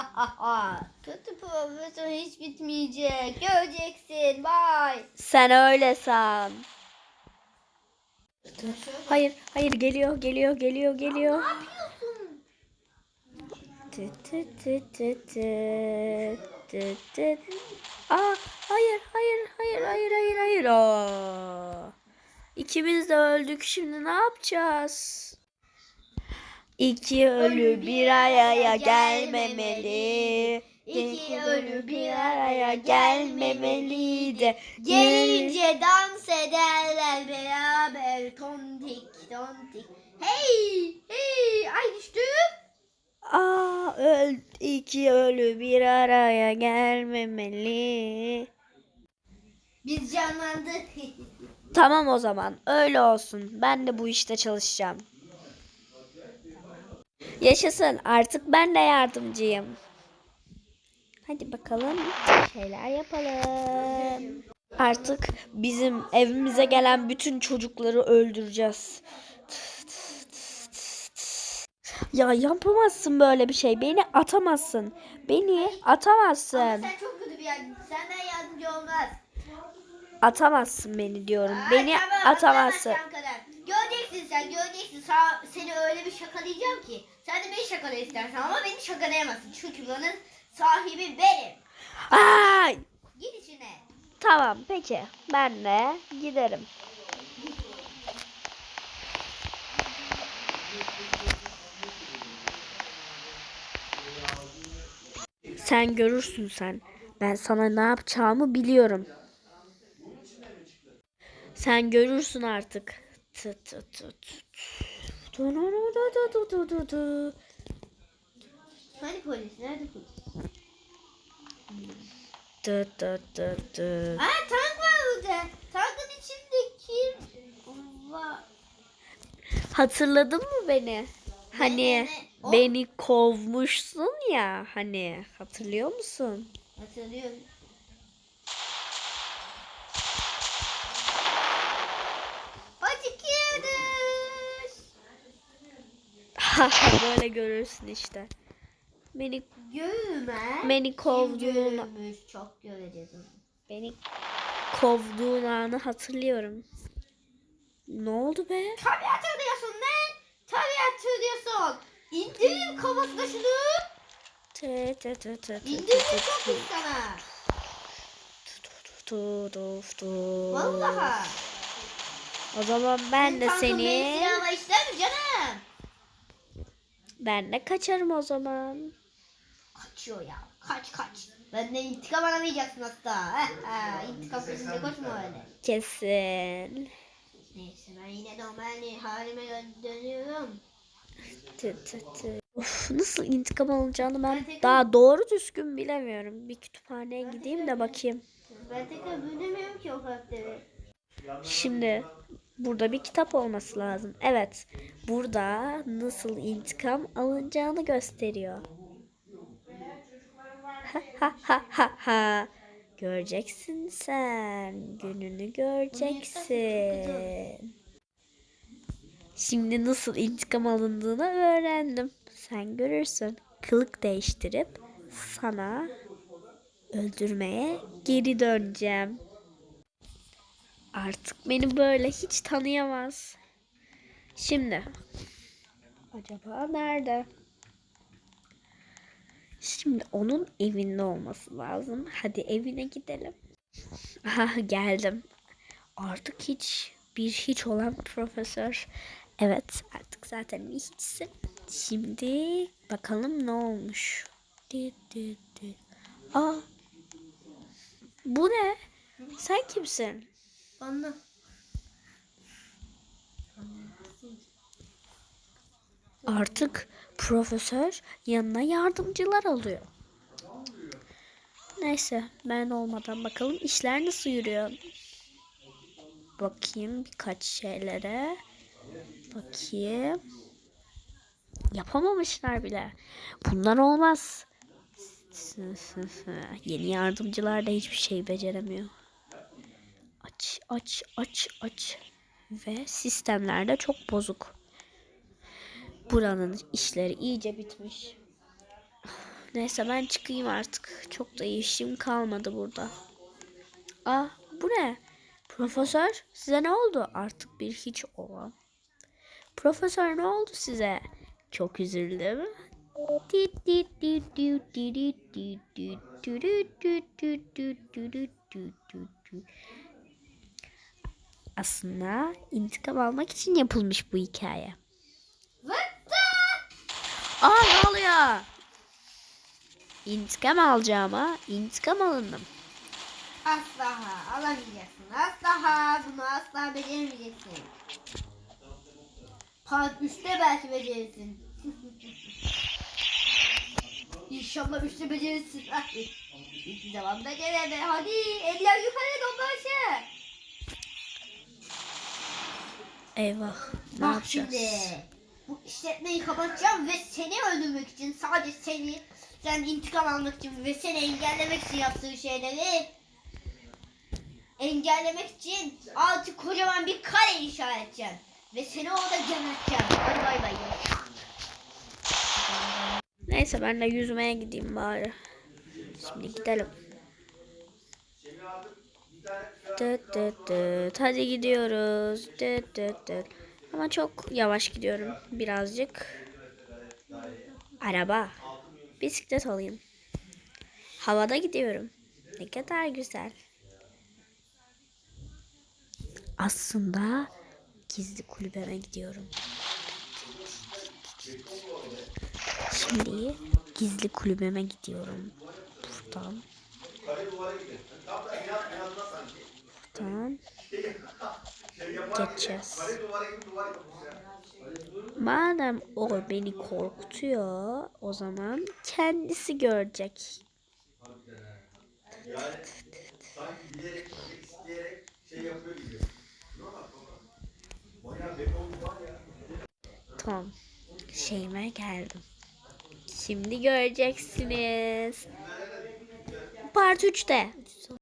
Kötü profesör hiç bitmeyecek. Göreceksin. Bye. Sen öyle san. Hayır, hayır geliyor, geliyor, geliyor, geliyor. Tı tı tı. Aa, hayır, hayır, hayır, hayır, hayır, hayır. Aa. İkimiz de öldük. Şimdi ne yapacağız? İki ölü bir araya gelmemeli. İki ölü bir araya gelmemeliydi. Gelince dans ederler beraber tontik tontik. Hey hey ay düştüm. Aa, öl iki ölü bir araya gelmemeli. Biz canlandık. Tamam o zaman öyle olsun. Ben de bu işte çalışacağım. Yaşasın artık ben de yardımcıyım. Hadi bakalım şeyler yapalım. Artık bizim evimize gelen bütün çocukları öldüreceğiz. Ya yapamazsın böyle bir şey. Beni atamazsın. Beni atamazsın. Sen çok kötü bir yardımcı. Senden yardımcı olmaz. Atamazsın beni diyorum. Ay, Beni tamam, atamazsın. Göreceksin sen göreceksin. Sağ, seni öyle bir şakalayacağım ki. Sen de beni şakala istersen ama beni şakalayamazsın. Çünkü buranın sahibi benim. Ay! Git içine. Tamam peki. Ben de giderim. Sen görürsün sen. Ben sana ne yapacağımı biliyorum. Sen görürsün artık. Tı tı tı tı. Du du du du du du. Polis? Nerede polis? Tı tı tı tı. Aa tank var burada. Tankın içinde kim var? Hatırladın mı beni? Hani ne, beni kovmuşsun ya hani hatırlıyor musun? Hatırlıyorum. Böyle görürsün işte. Beni Görme. beni kovduğun Görmüş. Çok göreceğiz onu. beni kovduğun anı hatırlıyorum. Ne oldu be? Tabii hatırlıyorsun lan. Tabii hatırlıyorsun. İndirin kafasına şunu. Tı tı tı tı tı İndirin tı çok tı pis sana. tı tı tı. Vallahi. O zaman ben de benim seni mi canım? Ben de kaçarım o zaman. Kaçıyor ya. Kaç kaç. Benden intikam alamayacaksın hasta. Heh, ha, intikam peşinde koşma öyle. Kesin. Neyse ben yine normal halime dön- dönüyorum. Tı tı tı. Of, nasıl intikam alınacağını ben Ben tekrar- daha doğru düzgün bilemiyorum. Bir kütüphaneye gideyim de bakayım. Ben tekrar bölemiyorum ki o karakteri. Şimdi burada bir kitap olması lazım. Evet. Burada nasıl intikam alınacağını gösteriyor. Ha ha ha ha ha. Göreceksin sen. Gününü göreceksin. Şimdi nasıl intikam alındığını öğrendim. Sen görürsün. Kılık değiştirip sana öldürmeye geri döneceğim. Artık beni böyle hiç tanıyamaz. Şimdi acaba nerede? Şimdi onun evinde olması lazım. Hadi evine gidelim. Aha geldim. Artık hiç bir hiç olan profesör. Evet artık zaten bir hiçsin. Şimdi bakalım ne olmuş. Aa, bu ne? Sen kimsin? Bana. Artık profesör yanına yardımcılar alıyor. Neyse ben olmadan bakalım işler nasıl yürüyor. Bakayım birkaç şeylere. Bakayım. Yapamamışlar bile. Bunlar olmaz. Yeni yardımcılar da hiçbir şey beceremiyor. Aç aç aç. Ve sistemler de çok bozuk. Buranın işleri iyice bitmiş. Neyse ben çıkayım artık. Çok da işim kalmadı burada. Ah bu ne? Profesör size ne oldu? Artık bir hiç olan. Profesör ne oldu size? Çok üzüldüm. Aslında intikam almak için yapılmış bu hikaye. Vıttı! Aa ne oluyor? İntikam alacağıma intikam alındım. Asla alamayacaksın. Asla bunu asla beceremeyeceksin. Part 3'te belki becerirsin. İnşallah 3'te becerirsin. Hadi. Hiçbir zaman becereme. Hadi eller yukarı dolaşın. Eyvah. Ne Bak yapacağız? şimdi. Bu işletmeyi kapatacağım ve seni öldürmek için sadece seni sen intikam almak için ve seni engellemek için yaptığı şeyleri engellemek için altı kocaman bir kare inşa edeceğim. Ve seni orada geberteceğim. Hadi bay bay. Neyse ben de yüzmeye gideyim bari. Şimdi gidelim. Dıt dıt dıt. Hadi gidiyoruz. Dıt dıt dıt. Ama çok yavaş gidiyorum birazcık. Araba. Bisiklet alayım. Havada gidiyorum. Ne kadar güzel. Aslında gizli kulübeme gidiyorum. Şimdi gizli kulübeme gidiyorum. Buradan. Buradan. Geçeceğiz. Madem o beni korkutuyor, o zaman kendisi görecek. Tamam. Şeyime geldim. Şimdi göreceksiniz. Part 3'te.